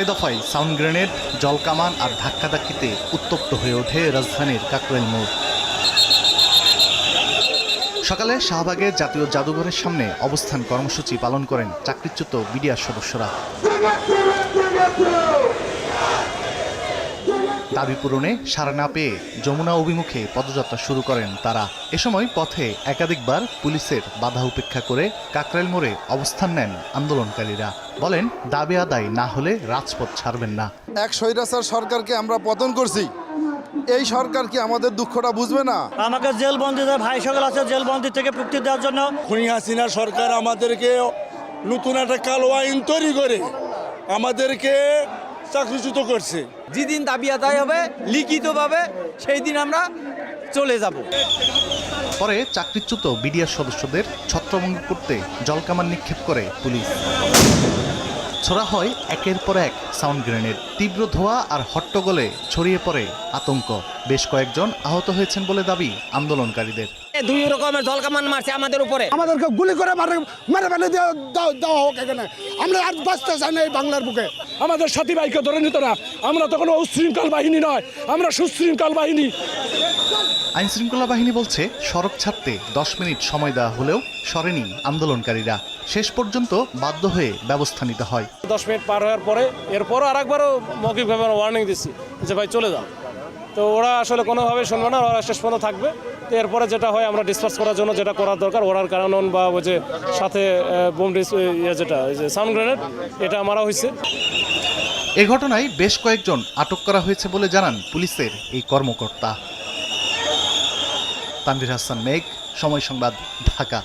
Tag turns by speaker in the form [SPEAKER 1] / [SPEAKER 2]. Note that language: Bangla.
[SPEAKER 1] দফায় দফায় সাউন্ড গ্রেনেড জলকামান আর ধাক্কাধাক্কিতে উত্তপ্ত হয়ে ওঠে রাজধানীর কাকরাইল মোড়। সকালে শাহবাগের জাতীয় জাদুঘরের সামনে অবস্থান কর্মসূচি পালন করেন চাকরিচ্যুত বিডিআর সদস্যরা। দাবি পূরণে সাড়া না পেয়ে যমুনা অভিমুখে পদযাত্রা শুরু করেন তারা। এ সময় পথে একাধিকবার পুলিশের বাধা উপেক্ষা করে কাকরাইল মোড়ে অবস্থান নেন আন্দোলনকারীরা। বলেন দাবি আদায় না হলে রাজপথ ছাড়বেন না।
[SPEAKER 2] এক স্বৈরাচার সরকারকে আমরা পতন করছি। এই সরকার কি আমাদের দুঃখটা বুঝবে না?
[SPEAKER 3] আমাকে জেলবন্দি ভাই সকল আছে জেলবন্দি থেকে মুক্তি দেওয়ার জন্য।
[SPEAKER 4] খুনি হাসিনা সরকার আমাদেরকে নতুন একটা কালো আইন তৈরি করে। আমাদেরকে চাকরিচ্যুত করছে।
[SPEAKER 5] যেদিন দাবি আদায় হবে লিখিতভাবে সেই দিন আমরা চলে যাব।
[SPEAKER 1] পরে চাকরিচ্যুত বিডিআর সদস্যদের ছত্রভঙ্গ করতে জলকামান নিক্ষেপ করে পুলিশ। ছোড়া হয় একের পর এক সাউন্ড গ্রেনেড। তীব্র ধোঁয়া আর হট্টগোলে ছড়িয়ে পড়ে আতঙ্ক। বেশ কয়েকজন আহত হয়েছেন বলে দাবি আন্দোলনকারীদের।
[SPEAKER 5] দুই রকমের জলকামান মারছে আমাদের উপরে।
[SPEAKER 6] আমাদেরকে গুলি করে মারে মেরে ফেলে দেওয়া হোক এখানে। আমরা আর বাঁচতে চাই না এই বাংলার বুকে।
[SPEAKER 7] আমাদের সাথী ভাইকে ধরে নিত না। আমরা তো কোনো উশৃঙ্খল বাহিনী নয়। আমরা সুশৃঙ্খল বাহিনী।
[SPEAKER 1] আইনশৃঙ্খলা বাহিনী বলছে সড়ক ছাড়তে দশ মিনিট সময় দেওয়া হলেও সরেনি আন্দোলনকারীরা। শেষ পর্যন্ত বাধ্য হয়ে ব্যবস্থা নিতে হয়।
[SPEAKER 7] দশ মিনিট পার হওয়ার পরে এরপরও আরেকবারও মৌখিকভাবে ওয়ার্নিং দিচ্ছি যে ভাই চলে যাও। তো ওরা আসলে কোনোভাবে শুনবে না, ওরা শেষ পর্যন্ত থাকবে। তো এরপরে যেটা হয়, আমরা ডিসপার্স করার জন্য যেটা করার দরকার, ওরার কারণ বা ওই যে সাথে বোম ইয়ে যেটা যে সাউন্ড গ্রেনেড এটা মারা হয়েছে।
[SPEAKER 1] এ ঘটনায় বেশ কয়েকজন আটক করা হয়েছে বলে জানান পুলিশের এই কর্মকর্তা। তানভীর হাসান মেঘ, সময় সংবাদ, ঢাকা।